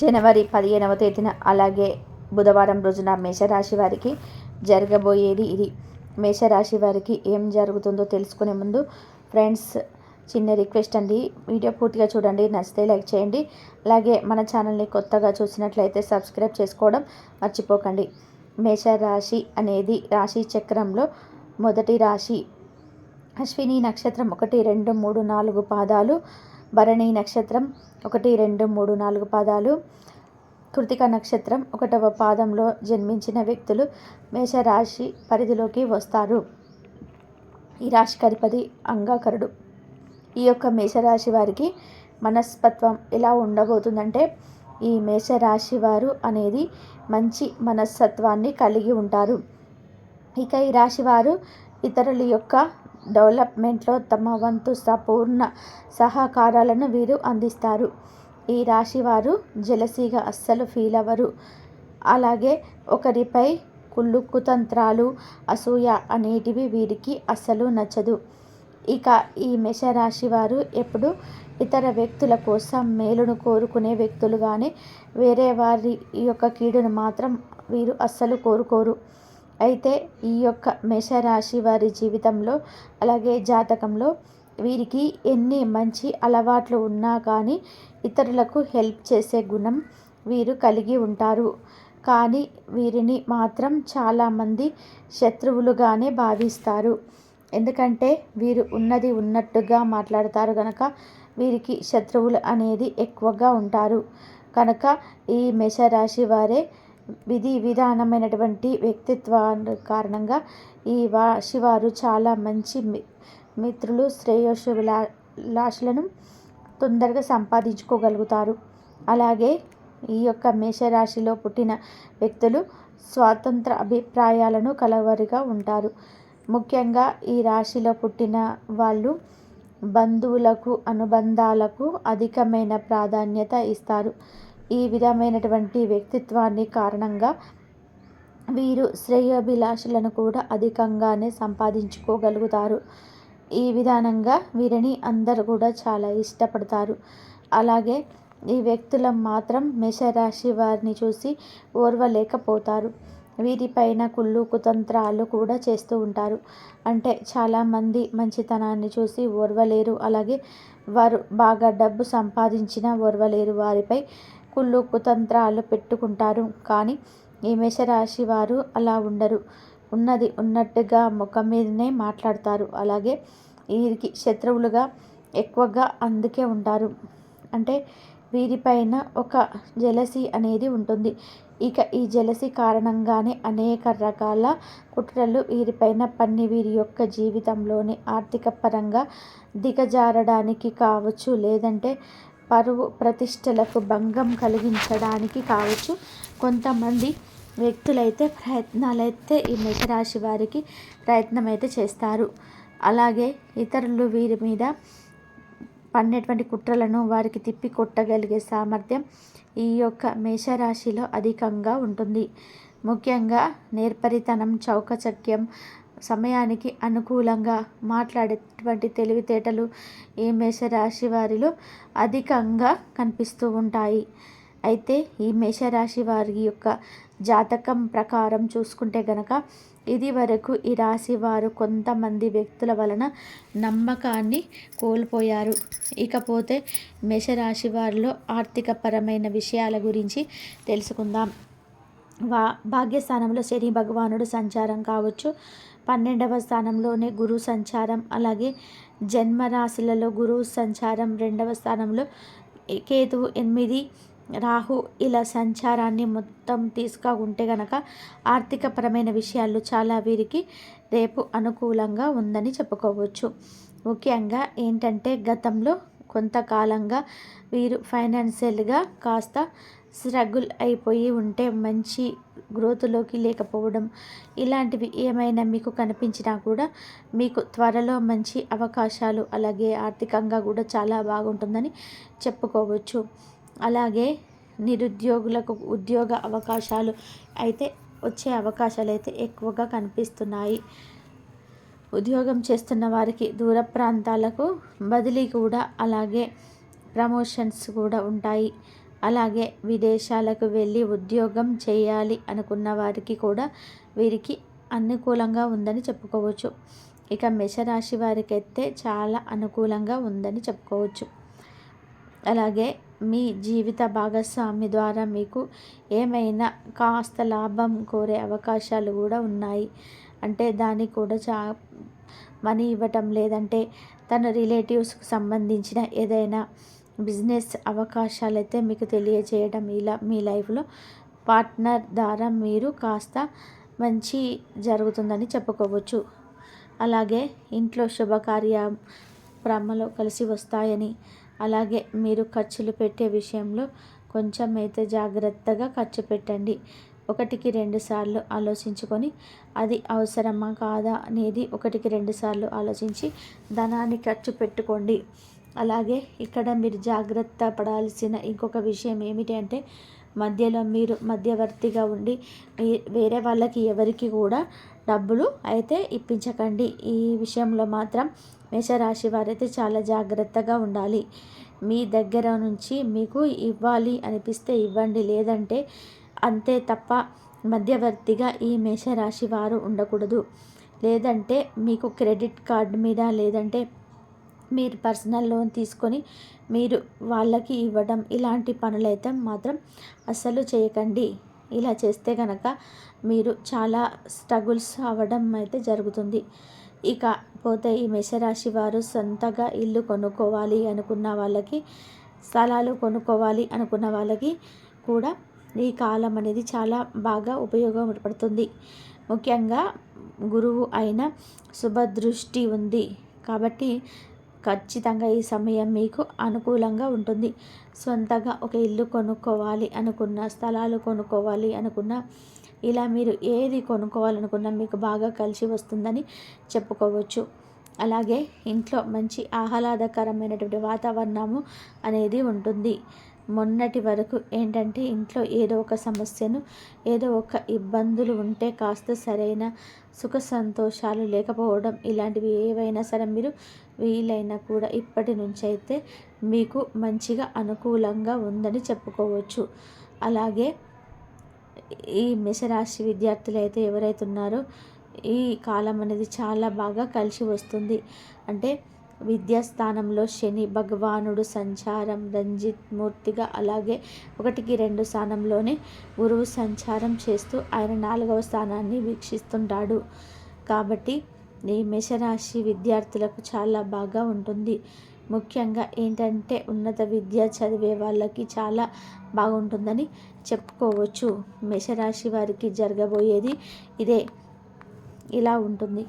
జనవరి పదిహేనవ తేదీన అలాగే బుధవారం రోజున మేషరాశి వారికి జరగబోయేది ఇది. మేషరాశి వారికి ఏం జరుగుతుందో తెలుసుకునే ముందు ఫ్రెండ్స్ చిన్న రిక్వెస్ట్ అండి. వీడియో పూర్తిగా చూడండి నచ్చితే లైక్ చేయండి. అలాగే మన ఛానల్ని కొత్తగా చూసినట్లయితే సబ్స్క్రైబ్ చేసుకోవడం మర్చిపోకండి. మేషరాశి అనేది రాశి చక్రంలో మొదటి రాశి. అశ్విని నక్షత్రం ఒకటి రెండు మూడు నాలుగు పాదాలు భరణి నక్షత్రం ఒకటి రెండు మూడు నాలుగు పాదాలు. కృతిక నక్షత్రం ఒకటవ పాదంలో జన్మించిన వ్యక్తులు మేషరాశి పరిధిలోకి వస్తారు. ఈ రాశి కరిపది అంగాకరుడు. ఈ యొక్క మేషరాశి వారికి మనస్తత్వం ఎలా ఉండబోతుందంటే ఈ మేషరాశి వారు అనేది మంచి మనస్తత్వాన్ని కలిగి ఉంటారు. ఇక ఈ రాశి వారు ఇతరుల యొక్క డెవలప్మెంట్లో తమ వంతు సంపూర్ణ సహకారాలను వీరు అందిస్తారు. ఈ రాశి వారు జలసీగా అస్సలు ఫీల్ అవ్వరు. అలాగే ఒకరిపై కుళ్ళుకుతంత్రాలు అసూయ అనేటివి వీరికి అస్సలు నచ్చదు. ఇక ఈ మేషరాశి వారు ఎప్పుడు ఇతర వ్యక్తుల కోసం మేలును కోరుకునే వ్యక్తులుగానే వేరే వారి యొక్క కీడును మాత్రం వీరు అస్సలు కోరుకోరు. అయితే ఈ యొక్క మేషరాశి వారి జీవితంలో అలాగే జాతకంలో వీరికి ఎన్ని మంచి అలవాట్లు ఉన్నా కానీ ఇతరులకు హెల్ప్ చేసే గుణం వీరు కలిగి ఉంటారు. కానీ వీరిని మాత్రం చాలామంది శత్రువులుగానే భావిస్తారు. ఎందుకంటే వీరు ఉన్నది ఉన్నట్టుగా మాట్లాడతారు కనుక వీరికి శత్రువులు అనేది ఎక్కువగా ఉంటారు. కనుక ఈ మేషరాశి వారే విధి విధానమైనటువంటి వ్యక్తిత్వ కారణంగా ఈ వా శివారు చాలా మంచి మిత్రులు శ్రేయోశులాశలను తొందరగా సంపాదించుకోగలుగుతారు. అలాగే ఈ యొక్క మేషరాశిలో పుట్టిన వ్యక్తులు స్వాతంత్ర అభిప్రాయాలను కలవరిగా ఉంటారు. ముఖ్యంగా ఈ రాశిలో పుట్టిన వాళ్ళు బంధువులకు అనుబంధాలకు అధికమైన ప్రాధాన్యత ఇస్తారు. ఈ విధమైనటువంటి వ్యక్తిత్వాన్ని కారణంగా వీరు శ్రేయోభిలాషులను కూడా అధికంగానే సంపాదించుకోగలుగుతారు. ఈ విధానంగా వీరిని అందరూ కూడా చాలా ఇష్టపడతారు. అలాగే ఈ వ్యక్తుల మాత్రం మేషరాశి వారిని చూసి ఓర్వలేకపోతారు. వీరిపైన కుళ్ళు కుతంత్రాలు కూడా చేస్తూ ఉంటారు. అంటే చాలామంది మంచితనాన్ని చూసి ఓర్వలేరు. అలాగే వారు బాగా డబ్బు సంపాదించిన ఓర్వలేరు. వారిపై కుళ్ళు కుతంత్రాలు పెట్టుకుంటారు. కానీ ఈ మేషరాశి వారు అలా ఉండరు. ఉన్నది ఉన్నట్టుగా ముఖం మీదనే మాట్లాడతారు. అలాగే వీరికి శత్రువులుగా ఎక్కువగా అందుకే ఉంటారు. అంటే వీరిపైన ఒక జలసి అనేది ఉంటుంది. ఇక ఈ జలసి కారణంగానే అనేక రకాల కుట్రలు వీరిపైన పన్ని వీరి యొక్క జీవితంలోని ఆర్థిక పరంగా దిగజారడానికి కావచ్చు. లేదంటే పరువు ప్రతిష్టలకు భంగం కలిగించడానికి కావచ్చు. కొంతమంది వ్యక్తులైతే ప్రయత్నాలైతే ఈ మేషరాశి వారికి ప్రయత్నం అయితే చేస్తారు. అలాగే ఇతరులు వీరి మీద పన్నెటువంటి కుట్రలను వారికి తిప్పి కొట్టగలిగే సామర్థ్యం ఈ యొక్క మేషరాశిలో అధికంగా ఉంటుంది. ముఖ్యంగా నేర్పరితనం చౌకచక్యం సమయానికి అనుకూలంగా మాట్లాడేటువంటి తెలివితేటలు ఈ మేషరాశి వారిలో అధికంగా కనిపిస్తూ ఉంటాయి? అయితే ఈ మేషరాశి వారి యొక్క జాతకం ప్రకారం చూసుకుంటే గనక ఇది వరకు ఈ రాశి వారు కొంతమంది వ్యక్తుల వలన నమ్మకాన్ని కోల్పోయారు. ఇకపోతే మేషరాశి వారిలో ఆర్థికపరమైన విషయాల గురించి తెలుసుకుందాం. వా భాగ్యస్థానంలో శని భగవానుడు సంచారం కావచ్చు. పన్నెండవ స్థానంలోనే గురు సంచారం అలాగే జన్మరాశులలో గురు సంచారం. రెండవ స్థానంలో కేతువు ఎనిమిది రాహు ఇలా సంచారాన్ని మొత్తం తీసుకుంటే గనక ఆర్థికపరమైన విషయాలు చాలా వీరికి రేపు అనుకూలంగా ఉందని చెప్పుకోవచ్చు. ముఖ్యంగా ఏంటంటే గతంలో కొంతకాలంగా వీరు ఫైనాన్షియల్గా కాస్త స్ట్రగుల్ అయిపోయి ఉంటే మంచి గ్రోత్లోకి లేకపోవడం ఇలాంటివి ఏమైనా మీకు కనిపించినా కూడా మీకు త్వరలో మంచి అవకాశాలు అలాగే ఆర్థికంగా కూడా చాలా బాగుంటుందని చెప్పుకోవచ్చు. అలాగే నిరుద్యోగులకు ఉద్యోగ అవకాశాలు అయితే వచ్చే అవకాశాలు అయితే ఎక్కువగా కనిపిస్తున్నాయి. ఉద్యోగం చేస్తున్న వారికి దూర ప్రాంతాలకు బదిలీ కూడా అలాగే ప్రమోషన్స్ కూడా ఉంటాయి. అలాగే విదేశాలకు వెళ్ళి ఉద్యోగం చేయాలి అనుకున్న వారికి కూడా వీరికి అనుకూలంగా ఉందని చెప్పుకోవచ్చు. ఇక మేషరాశి వారికి అయితే చాలా అనుకూలంగా ఉందని చెప్పుకోవచ్చు. అలాగే మీ జీవిత భాగస్వామి ద్వారా మీకు ఏమైనా కాస్త లాభం కోరే అవకాశాలు కూడా ఉన్నాయి. అంటే దానికి కూడా చా మనీ ఇవ్వటం లేదంటే తన రిలేటివ్స్కి సంబంధించిన ఏదైనా బిజినెస్ అవకాశాలు అయితే మీకు తెలియజేయడం ఇలా మీ లైఫ్లో. పార్ట్నర్ ద్వారా మీరు కాస్త మంచి జరుగుతుందని చెప్పుకోవచ్చు. అలాగే ఇంట్లో శుభకార్య బ్రహ్మలో కలిసి వస్తాయని అలాగే మీరు ఖర్చులు పెట్టే విషయంలో కొంచెం అయితే జాగ్రత్తగా ఖర్చు పెట్టండి. ఒకటికి రెండు సార్లు ఆలోచించుకొని అది అవసరమా కాదా అనేది ఒకటికి రెండు సార్లు ఆలోచించి ధనాన్ని ఖర్చు పెట్టుకోండి. అలాగే ఇక్కడ మీరు జాగ్రత్త పడాల్సిన ఇంకొక విషయం ఏమిటి అంటే మధ్యలో మీరు మధ్యవర్తిగా ఉండి వేరే వాళ్ళకి ఎవరికి కూడా డబ్బులు అయితే ఇప్పించకండి. ఈ విషయంలో మాత్రం మేషరాశి వారైతే చాలా జాగ్రత్తగా ఉండాలి. మీ దగ్గర నుంచి మీకు ఇవ్వాలి అనిపిస్తే ఇవ్వండి. లేదంటే అంతే తప్ప మధ్యవర్తిగా ఈ మేషరాశి వారు ఉండకూడదు. లేదంటే మీకు క్రెడిట్ కార్డు మీద లేదంటే మీరు పర్సనల్ లోన్ తీసుకొని మీరు వాళ్ళకి ఇవ్వడం ఇలాంటి పనులైతే మాత్రం అస్సలు చేయకండి. ఇలా చేస్తే కనుక మీరు చాలా స్ట్రగుల్స్ అవ్వడం అయితే జరుగుతుంది. ఇక పోతే ఈ మేషరాశి వారు సొంతగా ఇల్లు కొనుక్కోవాలి అనుకున్న వాళ్ళకి స్థలాలు కొనుక్కోవాలి అనుకున్న వాళ్ళకి కూడా ఈ కాలం అనేది చాలా బాగా ఉపయోగపడుతుంది ముఖ్యంగా గురువు అయిన శుభదృష్టి ఉంది. కాబట్టి ఖచ్చితంగా ఈ సమయం మీకు అనుకూలంగా ఉంటుంది. సొంతగా ఒక ఇల్లు కొనుక్కోవాలి అనుకున్న స్థలాలు కొనుక్కోవాలి అనుకున్న ఇలా మీరు ఏది కొనుక్కోవాలనుకున్నా మీకు బాగా కలిసి వస్తుందని చెప్పుకోవచ్చు. అలాగే ఇంట్లో మంచి ఆహ్లాదకరమైనటువంటి వాతావరణము అనేది ఉంటుంది. మొన్నటి వరకు ఏంటంటే ఇంట్లో ఏదో ఒక సమస్యను ఏదో ఒక ఇబ్బందులు ఉంటే కాస్త సరైన సుఖ సంతోషాలు లేకపోవడం ఇలాంటివి ఏవైనా సరే మీరు వీలైనా కూడా ఇప్పటి నుంచి అయితే మీకు మంచిగా అనుకూలంగా ఉందని చెప్పుకోవచ్చు. అలాగే ఈ మేషరాశి విద్యార్థులు అయితే ఎవరైతే ఉన్నారో ఈ కాలం అనేది చాలా బాగా కలిసి వస్తుంది. అంటే విద్యాస్థానంలో శని భగవానుడు సంచారం రంజిత్ మూర్తిగా అలాగే ఒకటికి రెండు స్థానంలోనే గురువు సంచారం చేస్తూ ఆయన నాలుగవ స్థానాన్ని వీక్షిస్తుంటాడు. కాబట్టి ఈ మేషరాశి విద్యార్థులకు చాలా బాగా ఉంటుంది. ముఖ్యంగా ఏంటంటే ఉన్నత విద్య చదివే వాళ్ళకి చాలా బాగుంటుందని చెప్పుకోవచ్చు. మేషరాశి వారికి జరగబోయేది ఇదే. ఇలా ఉంటుంది.